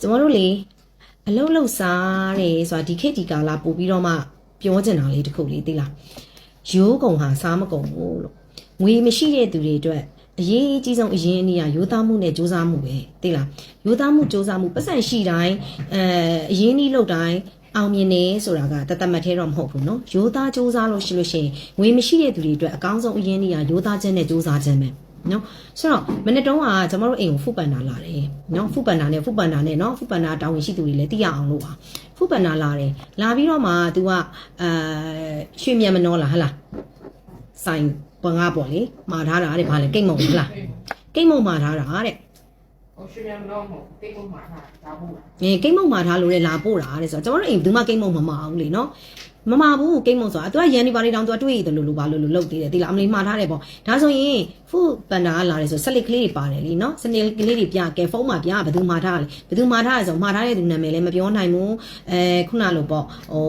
ကျမတို့လေအလုံးလုံးစားတယ်ဆိုတာဒီခေတ်ဒီကာလပို့ပြီးတော့မှပြောချင်တာလေးတစ်ခုလေးသိလားရိုးကုံဟာစားမကုံဘူးလို့ငွေမရှိတဲ့သူတွေအတွက်အရေးအကြီးဆုံးအရင်အနည်းကရိုးသားမှုနဲ့စူးစမ်းမှုပဲသိလားရိုးသားမှုစူးစမ်းမှုပတ်စံရှိတိုင်းအဲအရင်အနည်းလောက်တိုင်းအောင်မြင်နေဆိုတာကတသက်မှတ်သေးတော့မဟုတ်ဘူးเนาะရိုးသားစူးစမ်းလို့ရှိလို့ရှိရင်ငွေမရှိတဲ့သူတွေအတွက်အကောင်းဆုံးအရင်အနည်းကရိုးသားခြင်းနဲ့စူးစမ်းခြင်းပဲ နော်ဆိုတော့မနေ့တုန်းကကျမတို့အိမ်ကိုဖူပန်နာလာတယ်နော်ဖူပန်နာနဲ့ဖူပန်နာနဲ့နော်ဖူပန်နာတောင်းရင်ရှိသူတွေလည်းသိရအောင်လို့ပါဖူပန်နာလာတယ်လာပြီးတော့မှ तू ကအာရွှေမြန်မနှောလားဟလားဆိုင်ဘငါပေါ့လေမာထားတာတဲ့ဘာလဲကိတ်မုံဟလားကိတ်မုံမာထားတာတဲ့ရှင်ရမလို့မဟုတ်ကိတ်မုံမှာထားတာပို့။အဲကိတ်မုံမှာထားလို့လေလာပို့တာတဲ့ဆိုတော့ကျွန်တော်တို့အိမ်ဘူးမကိတ်မုံမမအောင်လေနော် မမဘူးကိတ်မုံဆိုတာသူကရန်ဒီပါနေတောင်သူကတွေးရတယ်လို့လို့ပါလို့လို့လုပ်သေးတယ်ဒီလားအမလေးမှားထားတယ်ပေါ့ဒါဆိုရင်ဖူပန်နာကလာတယ်ဆိုဆက်လစ်ကလေးတွေပါတယ်လीနော်စနေကလေးတွေပြကဲဖုန်းမှာပြဘယ်သူမှားထားလဲဘယ်သူမှားထားလဲဆိုမှားထားတဲ့သူနာမည်လည်းမပြောနိုင်ဘူးအဲခုနလိုပေါ့ဟို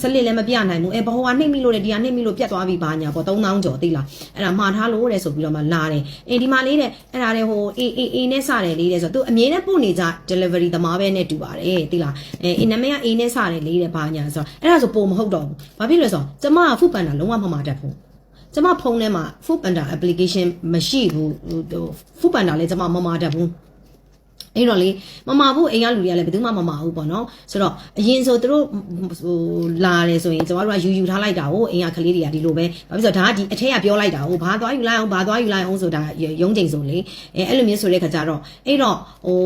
ဆက်လစ်လည်းမပြနိုင်ဘူးအဲဘဟိုကနှိမ့်မိလို့လေဒီကနှိမ့်မိလို့ပြတ်သွားပြီပါညာပေါ့3000ကျော်သိလားအဲ့ဒါမှားထားလို့တဲ့ဆိုပြီးတော့မှလာတယ်အင်းဒီမှာလေးတဲ့အဲ့ဒါလေဟိုအေးအေးအေးနဲ့စတယ်လေးတဲ့ဆိုသူအမြင်နဲ့ပို့နေကြ delivery သမားပဲနဲ့တူပါတယ်သိလားအဲအင်းနာမည်ကအေးနဲ့စတယ်လေးတဲ့ပါညာဆိုတော့အဲ့ဒါဆိုပုံမဟုတ်တော့ဘူးဘာဖြစ်လဲဆိုတော့ကျမကဖုပန်တာလုံးဝမမှာတတ်ဘူးကျမဖုန်းထဲမှာ Food Panda application မရှိဘူးဟို Food Panda လည်းကျမမမှာတတ်ဘူးအဲ့တော့လေမမဘူးအိမ်ကလူတွေကလည်းဘယ်သူမှမမဘူးပေါ့နော်ဆိုတော့အရင်ဆိုသူတို့ဟိုလာတယ်ဆိုရင်ကျမတို့ကယူယူထားလိုက်တာဟိုအိမ်ကကလေးတွေကဒီလိုပဲဘာဖြစ်လို့ဒါကဒီအထက်ကပြောလိုက်တာဟိုဘာသွားယူလိုက်အောင်ဘာသွားယူလိုက်အောင်ဆိုတာရုံးချိန်ဆိုလေအဲအဲ့လိုမျိုးဆိုတဲ့ခါကျတော့အဲ့တော့ဟို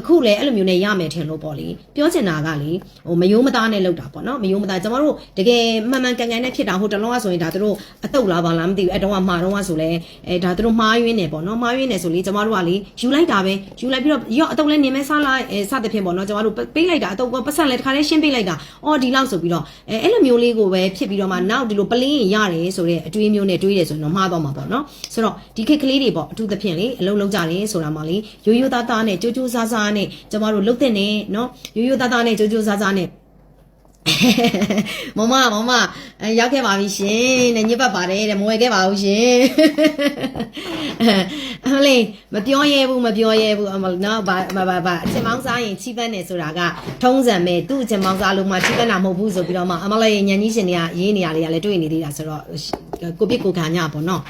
အခုလည်းအဲ့လိုမျိုးနဲ့ရမယ်ထင်လို့ပေါ့လေပြောချင်တာကလေဟိုမယိုးမသားနဲ့လောက်တာပေါ့နော်မယိုးမသားကျမတို့တကယ်မှန်မှန်ကန်ကန်နဲ့ဖြစ်တာဟိုတလုံးကဆိုရင်ဒါတို့အတုတ်လားပါလားမသိဘူးအဲ့တုန်းကမှာတော့ကဆိုလဲအဲဒါတို့မှားယွင်းနေပေါ့နော်မှားယွင်းနေဆိုလေကျမတို့ကလေယူလိုက်တာပဲယူလိုက်ပြီးတော့ရော့အတုတ်လဲနေမဲစားလိုက်အဲစသဖြင့်ပေါ့နော်ကျမတို့ပေးလိုက်တာအတုတ်ကပတ်ဆက်လဲတခါလဲရှင်းပေးလိုက်တာအော်ဒီလောက်ဆိုပြီးတော့အဲအဲ့လိုမျိုးလေးကိုပဲဖြစ်ပြီးတော့မှနောက်ဒီလိုပလင်းရင်ရတယ်ဆိုတဲ့အတွေးမျိုးနဲ့တွေးတယ်ဆိုရင်တော့မှားတော့မှာပေါ့နော်ဆိုတော့ဒီခေတ်ကလေးတွေပေါ့အထူးသဖြင့်လေအလုံးလုံးကြတယ်ဆိုတာမှလေရိုးရိုးသားသားနဲ့ကြိုးကြိုးစားစားနဲ့ကျမတို့လှုပ်တဲ့နဲ့နော်ရိုးရိုးသားသားနဲ့ကြိုးကြိုးစားစားနဲ့မမမမအဲရောက်ခဲ့ပါပြီရှင်တဲ့ညစ်ပတ်ပါတယ်တဲ့မဝယ်ခဲ့ပါဘူးရှင်အမလေးမပြောရဲဘူးမပြောရဲဘူးအမနော်ဘာဘာဘာဘာအချင်းမောင်းစားရင်ချိပတ်နေဆိုတာကထုံးစံပဲသူ့အချင်းမောင်းစားလို့မှချိပတ်တာမဟုတ်ဘူးဆိုပြီးတော့မှအမလေးညံကြီးရှင်တွေကရေးနေရလေးကလည်းတွေ့နေသေးတာဆိုတော့ကိုပြစ်ကိုခံညပေါ့နော်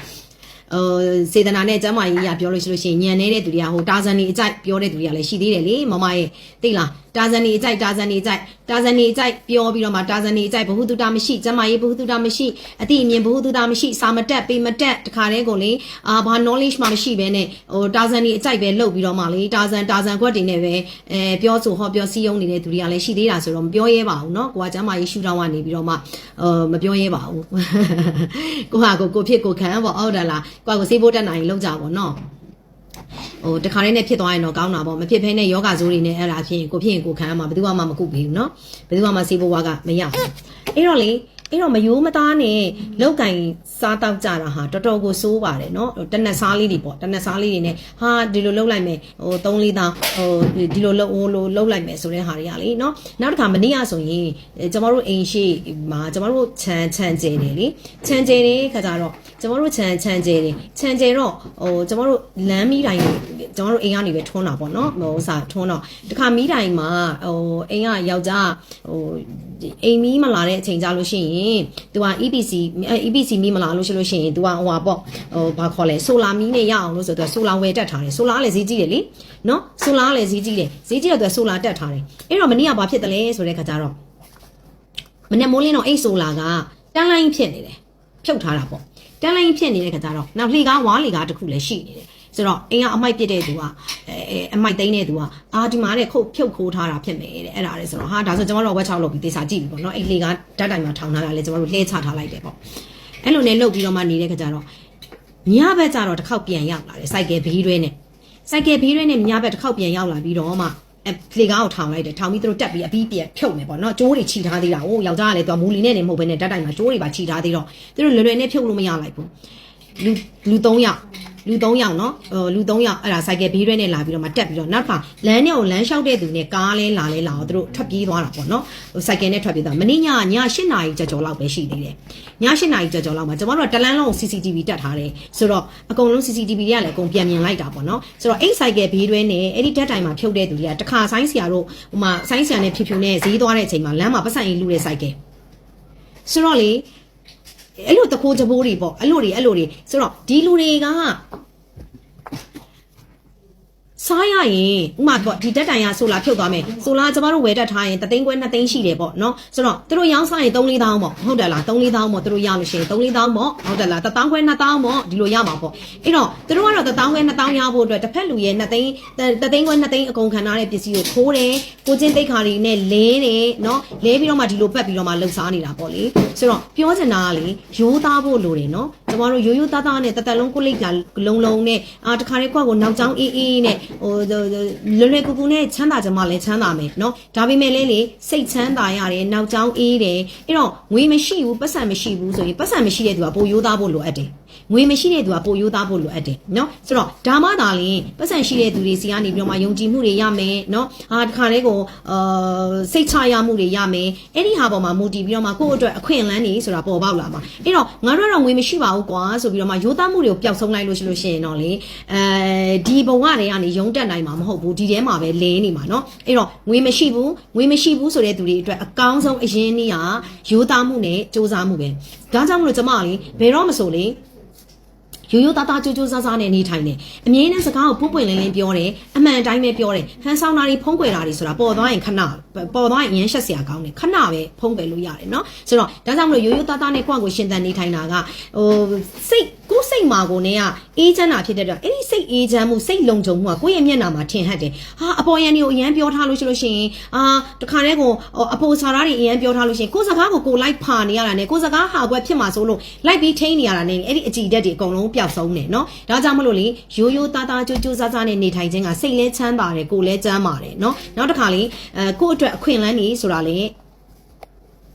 ဟိုစေတနာနဲ့ကျမ်းမာရေးရပြောလို့ရှိလို့ရှိရင်ညံနေတဲ့သူတွေကဟိုတာဇန်နေအကြိုက်ပြောတဲ့သူတွေကလည်းရှိသေးတယ်လေမမရဲ့သိလား တာဇန်နေကြိုက်တာဇန်နေကြိုက်တာဇန်နေကြိုက်ပြောပြီးတော့မှတာဇန်နေကြိုက်ဘဟုတုတမရှိကျမရေးဘဟုတုတမရှိအတိအမြင်ဘဟုတုတမရှိစာမတက်ပေမတက်တခါတည်းကိုလေအာဘာ knowledge မှမရှိဘဲနဲ့ဟိုတာဇန်နေအကြိုက်ပဲလုပ်ပြီးတော့မှလေတာဇန်တာဇန်ခွက်တွေနဲ့ပဲအဲပြောဆိုဟောပြောစည်းရုံးနေတဲ့သူတွေကလည်းရှိသေးတာဆိုတော့မပြောရဲပါဘူးเนาะကိုကကျမရေးရှူတော့ကနေပြီးတော့မှဟိုမပြောရဲပါဘူးကိုဟာကိုကိုဖြစ်ကိုခံပေါ့ဟုတ်တယ်လားကိုကကိုစေးဖို့တက်နိုင်လောက်ကြပါဘောเนาะ ဟိုတခါလေးနဲ့ဖြစ်သွားရင်တော့ကောင်းတာပေါ့မဖြစ်ဖဲနဲ့ယောဂဇိုးတွေနဲ့အဲ့ဒါဖြစ်ရင်ကိုဖြစ်ရင်ကိုခံရမှာဘယ်သူမှမကုပေးဘူးเนาะဘယ်သူမှစေးဘဝကမရဘူးအဲ့တော့လေ အဲ့တော့မယိုးမသားနဲ့လောက်ကင်စားတောက်ကြတာဟာတော်တော်ကိုစိုးပါတယ်เนาะတနက်စားလေးတွေပေါ့တနက်စားလေးတွေနဲ့ဟာဒီလိုလှုပ်လိုက်မယ်ဟို3လေးသားဟိုဒီလိုလှုပ်ဟိုလိုလှုပ်လိုက်မယ်ဆိုတဲ့ဟာတွေကလေเนาะနောက်တစ်ခါမနေ့ကဆိုရင်ကျမတို့အိမ်ရှိမှာကျမတို့ခြံခြံကျဲတယ်လေခြံကျဲတယ်ခါကြတော့ကျမတို့ခြံခြံကျဲတယ်ခြံကျဲတော့ဟိုကျမတို့လမ်းမီးတိုင်းကျမတို့အိမ်ကနေပဲထွန်းတာပေါ့เนาะဟိုစာထွန်းတော့တခါမီးတိုင်းမှာဟိုအိမ်ကယောက်ျားဟိုအိမ်မီးမလာတဲ့အချိန်ကြလို့ရှိရင် तू က EPC EPC မီးမလာလို့ရှိလို့ရှိရင် तू ကဟိုဟာပေါ့ဟိုဘာခေါ်လဲဆိုလာမီးနဲ့ရအောင်လို့ဆိုတော့ဆိုလာဝယ်တက်ထားတယ်ဆိုလာကလည်းဈေးကြီးတယ်လေနော်ဆိုလာကလည်းဈေးကြီးတယ်ဈေးကြီးတော့ तू ဆိုလာတက်ထားတယ်အဲ့တော့မနေ့ကဘာဖြစ်တယ်လဲဆိုတဲ့ခါကျတော့မနေ့မိုးလင်းတော့အဲ့ဆိုလာကတန်းလိုင်းဖြစ်နေတယ်ဖြုတ်ထားတာပေါ့တန်းလိုင်းဖြစ်နေတဲ့ခါကျတော့နောက်လှေကားဝါးလှေကားတစ်ခုလည်းရှိနေတယ် ဆိုတော့အိမ်ကအမိုက်ပြစ်တဲ့သူကအဲအဲအမိုက်သိမ်းတဲ့သူကအာဒီမှာတဲ့ခုတ်ဖြုတ်ခိုးထားတာဖြစ်မယ်တဲ့အဲ့ဒါလေဆိုတော့ဟာဒါဆိုကျွန်တော်တို့ဝက်ချောက်လုပ်ပြီးတေချာကြည့်ပြီပေါ့နော်အဲ့လေကဓာတ်တိုင်မှာထောင်ထားတာလေကျွန်တော်တို့လှဲချထားလိုက်တယ်ပေါ့အဲ့လိုနဲ့လုပ်ပြီးတော့မှနေတဲ့ခါကျတော့ညဘက်ကျတော့တစ်ခေါက်ပြန်ရောက်လာတယ်စိုက်ကယ်ဘေးတွဲနဲ့စိုက်ကယ်ဘေးတွဲနဲ့ညဘက်တစ်ခေါက်ပြန်ရောက်လာပြီးတော့မှအဲလေကားကိုထောင်လိုက်တယ်ထောင်ပြီးသူတို့တက်ပြီးအပြီးပြန်ဖြုတ်မယ်ပေါ့နော်ကျိုးတွေခြိထားသေးတာဟိုယောက်ျားကလည်းသူကမူလီနဲ့နေမဟုတ်ဘဲနဲ့ဓာတ်တိုင်မှာကျိုးတွေပါခြိထားသေးတော့သူတို့လွယ်လွယ်နဲ့ဖြုတ်လို့မရလိုက်ဘူး လူလူ3ယောက်လူ3ယောက်နော်ဟိုလူ3ယောက်အဲ့ဒါဆိုင်ကယ်ဘေးရဲနဲ့လာပြီးတော့မှတက်ပြီးတော့နောက်တစ်ခါလမ်းနဲ့ကိုလမ်းလျှောက်တဲ့သူနဲ့ကားလဲလာလဲလာတော့သူတို့ထွက်ပြေးသွားတာပေါ့နော်ဟိုဆိုင်ကယ်နဲ့ထွက်ပြေးသွားမနေ့ညည8နာရီကြော်ကြော်လောက်ပဲရှိသေးတယ်ည8နာရီကြော်ကြော်လောက်မှာကျွန်တော်တို့ကတလန်းလုံး CCTV တက်ထားတယ်ဆိုတော့အကုန်လုံး CCTV တွေကလည်းအကုန်ပြန်မြင်လိုက်တာပေါ့နော်ဆိုတော့အဲ့ဆိုင်ကယ်ဘေးရဲနဲ့အဲ့ဒီတက်တိုင်မှာဖြုတ်တဲ့သူတွေကတခါဆိုင်းဆရာတို့ဟိုမှာဆိုင်းဆရာနဲ့ဖြူဖြူနဲ့ဈေးသွားတဲ့အချိန်မှာလမ်းမှာပတ်စံအင်းလူတဲ့ဆိုင်ကယ်ဆိုတော့လေ အဲ့လိုတကိုးကြဘိုးတွေပေါ့အဲ့လိုတွေအဲ့လိုတွေဆိုတော့ဒီလူတွေက စားရရင်ဥမာပေါ့ဒီတက်တိုင်ရဆိုလာဖြုတ်သွားမယ်ဆိုလာကျမတို့ဝယ်တက်ထားရင်တသိန်းခွဲနှစ်သိန်းရှိတယ်ပေါ့နော်ဆိုတော့သူတို့ရောင်းစားရင်3 4တောင်းပေါ့ဟုတ်တယ်လား3 4တောင်းပေါ့သူတို့ရလို့ရှိရင်3 4တောင်းပေါ့ဟုတ်တယ်လားတသောင်းခွဲ2တောင်းပေါ့ဒီလိုရမှာပေါ့အဲ့တော့သူတို့ကတော့တသောင်းခွဲ2တောင်းရဖို့အတွက်တစ်ဖက်လူရဲ့2သိန်းတသိန်းခွဲ2သိန်းအကုန်ခံထားတဲ့ပစ္စည်းကိုထိုးတယ်ကိုချင်းတိတ်ခါတွေနဲ့လင်းတယ်နော်လဲပြီးတော့မှဒီလိုပတ်ပြီးတော့မှလှုပ်ရှားနေတာပေါ့လေဆိုတော့ပြောချင်တာကလေရိုးသားဖို့လိုတယ်နော်ကျမတို့ရိုးရိုးသားသားနဲ့တသက်လုံးကိုလိပ်ကလုံးလုံးနဲ့အာတခါတည်းခွက်ကိုနောက်ကျောင်းအေးအေးနဲ့ဟိုလွယ်လွယ်ကူကူနဲ့ချမ်းသာကြမှာလဲချမ်းသာမယ်နော်ဒါပေမဲ့လည်းလေစိတ်ချမ်းသာရတယ်နောက်ကျောင်းအေးတယ်အဲ့တော့ငွေမရှိဘူးပတ်စံမရှိဘူးဆိုရင်ပတ်စံမရှိတဲ့သူကပိုရိုးသားဖို့လိုအပ်တယ် ငွေမရှိတဲ့သူကပိုရိုးသားဖို့လိုအပ်တယ်နော်ဆိုတော့ဒါမှသာလင်ပတ်စံရှိတဲ့သူတွေစီကနေပြီးတော့မှယုံကြည်မှုတွေရမယ်နော်ဟာဒီခါလေးကိုအာစိတ်ချရမှုတွေရမယ်အဲ့ဒီဟာပေါ်မှာမူတည်ပြီးတော့မှကိုယ့်အတွက်အခွင့်အလမ်းတွေဆိုတာပေါ်ပေါက်လာမှာအဲ့တော့ငါတို့ကတော့ငွေမရှိပါဘူးကွာဆိုပြီးတော့မှရိုးသားမှုတွေကိုပျောက်ဆုံးလိုက်လို့ရှိလို့ရှိရင်တော့လေအဲဒီဘဝတွေကနေယုံတက်နိုင်မှာမဟုတ်ဘူးဒီထဲမှာပဲလဲနေမှာနော်အဲ့တော့ငွေမရှိဘူးငွေမရှိဘူးဆိုတဲ့သူတွေအတွက်အကောင်းဆုံးအရင်းနည်းကရိုးသားမှုနဲ့စ조사မှုပဲဒါကြောင့်မလို့ကျမလေဘယ်တော့မဆိုလေ ရိုးရိုးသားသားကြိုးကြိုးစားစားနဲ့နေထိုင်တယ်အမြဲတမ်းစကားကိုပွပွလင်းလင်းပြောတယ်အမှန်တိုင်းပဲပြောတယ်ဟန်ဆောင်တာတွေဖုံးကွယ်တာတွေဆိုတာပေါ်သွားရင်ခဏပေါ်သွားရင်အရင်ရှက်စရာကောင်းတယ်ခဏပဲဖုံးကွယ်လို့ရတယ်နော်ဆိုတော့ဒါကြောင့်မလို့ရိုးရိုးသားသားနဲ့ကိုယ့်ကိုရှင်သန်နေထိုင်တာကဟိုစိတ်ကိုယ်စိတ်မာကိုနဲ့ကအေးချမ်းတာဖြစ်တဲ့အတွက်အဲ့ဒီစိတ်အေးချမ်းမှုစိတ်လုံခြုံမှုကကိုယ့်ရဲ့မျက်နှာမှာထင်ဟပ်တယ်ဟာအပေါ်ရန်တွေကိုအရန်ပြောထားလို့ရှိလို့ရှိရင်အာတခါတည်းကိုအပေါ်စာသားတွေအရန်ပြောထားလို့ရှိရင်ကိုယ်စကားကိုကိုယ်လိုက်ဖာနေရတာနဲ့ကိုယ်စကားဟာကွက်ဖြစ်မှာဆိုလို့လိုက်ပြီးထိန်းနေရတာနဲ့အဲ့ဒီအကြည်ဓာတ်တွေအကုန်လုံးပြောက်ဆုံးတယ်နော်ဒါကြောင့်မလို့လေရိုးရိုးသားသားကြိုးကြိုးစားစားနဲ့နေထိုင်ခြင်းကစိတ်လဲချမ်းသာတယ်ကိုယ်လဲချမ်းသာတယ်နော်နောက်တစ်ခါလေအဲကိုယ့်အတွက်အခွင့်အလမ်းနေဆိုတာလေ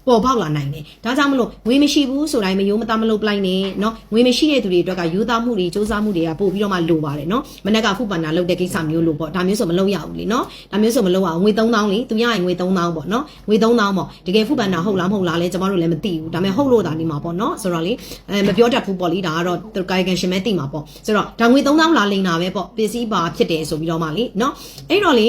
ပေါ်ပေါက်လာနိုင်တယ်။ဒါကြောင့်မလို့ငွေမရှိဘူးဆိုတိုင်းမယိုးမသားမလုပ်ပလိုက်နဲ့เนาะငွေမရှိတဲ့သူတွေအတွက်ကယူသားမှုတွေစူးစမ်းမှုတွေကပို့ပြီးတော့မှလိုပါတယ်เนาะမနေ့ကဖုပန်နာလုပ်တဲ့ကိစ္စမျိုးလို့ပေါ့ဒါမျိုးဆိုမလုပ်ရဘူးလေเนาะဒါမျိုးဆိုမလုပ်ရဘူးငွေ3000လေသူရရင်ငွေ3000ပေါ့เนาะငွေ3000ပေါ့တကယ်ဖုပန်နာဟုတ်လားမဟုတ်လားလဲကျမတို့လည်းမသိဘူးဒါပေမဲ့ဟုတ်လို့ဒါနေမှာပေါ့เนาะဆိုတော့လေအဲမပြောတတ်ဘူးပေါ့လေဒါကတော့သူကာယကံရှင်မဲသိမှာပေါ့ဆိုတော့ဒါငွေ3000လာလိမ့်တာပဲပေါ့ပစ္စည်းပါဖြစ်တယ်ဆိုပြီးတော့မှလေเนาะအဲ့တော့လေ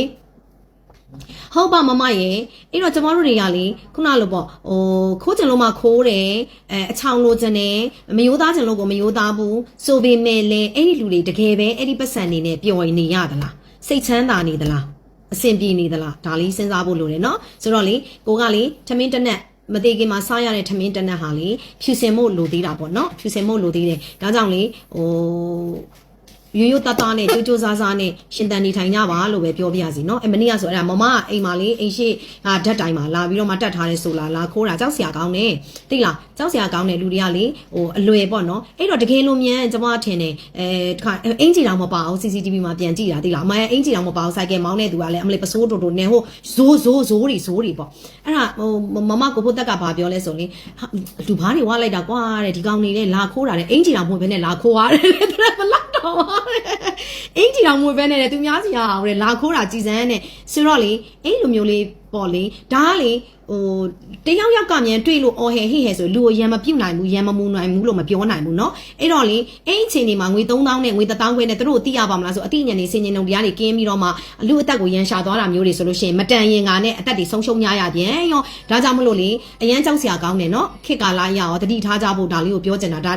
ဟုတ်ပါမမရေအဲ့တော့ကျမတို့တွေကလေခုနလိုပေါ့ဟိုခိုးချင်လို့မှခိုးတယ်အဲအချောင်လိုချင်တယ်မယိုးသားချင်လို့ကိုမယိုးသားဘူးဆိုပေမဲ့လေအဲ့ဒီလူတွေတကယ်ပဲအဲ့ဒီပတ်စံနေနဲ့ပျော်နေရသလားစိတ်ချမ်းသာနေသလားအဆင်ပြေနေသလားဒါလေးစဉ်းစားဖို့လိုတယ်နော်ဆိုတော့လေကိုကလေထမင်းတစ်နက်မသေးခင်မှာစားရတဲ့ထမင်းတနက်ဟာလေဖြူစင်မို့လိုသေးတာပေါ့နော်ဖြူစင်မို့လိုသေးတယ်ဒါကြောင့်လေဟို ရိုးရိုးသားသားနဲ့ကြိုးကြိုးစားစားနဲ့ရှင်တန်နေထိုင်ကြပါလို့ပဲပြောပြစီနော်အမနေ့ကဆိုအဲ့ဒါမမကအိမ်မှာလေအိမ်ရှိဟာဓာတ်တိုင်မှာလာပြီးတော့မှတတ်ထားတဲ့ဆိုလာလာခိုးတာကြောက်စရာကောင်းတယ်တိလားကြောက်စရာကောင်းတယ်လူတွေကလေဟိုအလွယ်ပေါ့နော်အဲ့တော့တကယ်လို့မြန်ကျွန်မထင်တယ်အဲတခါအင်ဂျီတောင်မပါအောင် CCTV မှာပြန်ကြည့်တာတိလားအမရဲ့အင်ဂျီတောင်မပါအောင်စိုက်ကယ်မောင်းတဲ့သူကလည်းအမလေးပစိုးတိုတိုနဲ့ဟိုဇိုးဇိုးဇိုးတွေဇိုးတွေပေါ့အဲ့ဒါဟိုမမကိုဖို့တက်ကဘာပြောလဲဆိုရင်လူဘာတွေဝါလိုက်တာကွာတဲ့ဒီကောင်နေလဲလာခိုးတာတဲ့အင်ဂျီတောင်မဟုတ်ဘဲနဲ့လာခိုးရတယ်တဲ့ဘလာ က်တော့ပါတဲ့အင်ဂျီတောင်မဟုတ်ဘဲနဲ့သူများစီရအောင်တဲ့လာခိုးတာကြည်စမ်းတဲ့ဆိုတော့လေအဲ့လိုမျိုးလေး ပေါ့လေဒါကလေဟိုတယောက်ယောက်ကမြန်တွေ့လို့အော်ဟဲဟိဟဲဆိုလူကိုရံမပြုတ်နိုင်ဘူးရံမမူနိုင်ဘူးလို့မပြောနိုင်ဘူးเนาะအဲ့တော့လေအဲ့အချိန်ဒီမှာငွေ3000နဲ့ငွေ1000ခွဲနဲ့သူတို့သိရပါမလားဆိုအတိညာနေစင်ញင်ုံတရားတွေကင်းပြီးတော့မှအလူအသက်ကိုရန်ရှာသွားတာမျိုးတွေဆိုလို့ရှိရင်မတန်ရင်ကနဲ့အသက်တွေဆုံးရှုံးကြရပြန်ရောဒါကြောင့်မလို့လေအရန်ကြောက်စရာကောင်းတယ်เนาะခေတ်ကာလရရောတတိထားကြဖို့ဒါလေးကိုပြောချင်တာဒါ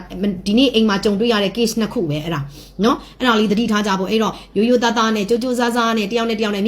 ဒီနေ့အိမ်မှာကြုံတွေ့ရတဲ့ case နှစ်ခုပဲအဲ့ဒါเนาะအဲ့ဒါလေးတတိထားကြဖို့အဲ့တော့ရိုးရိုးသားသားနဲ့ကြိုးကြိုးစားစားနဲ့တယောက်နဲ့တယောက်နဲ့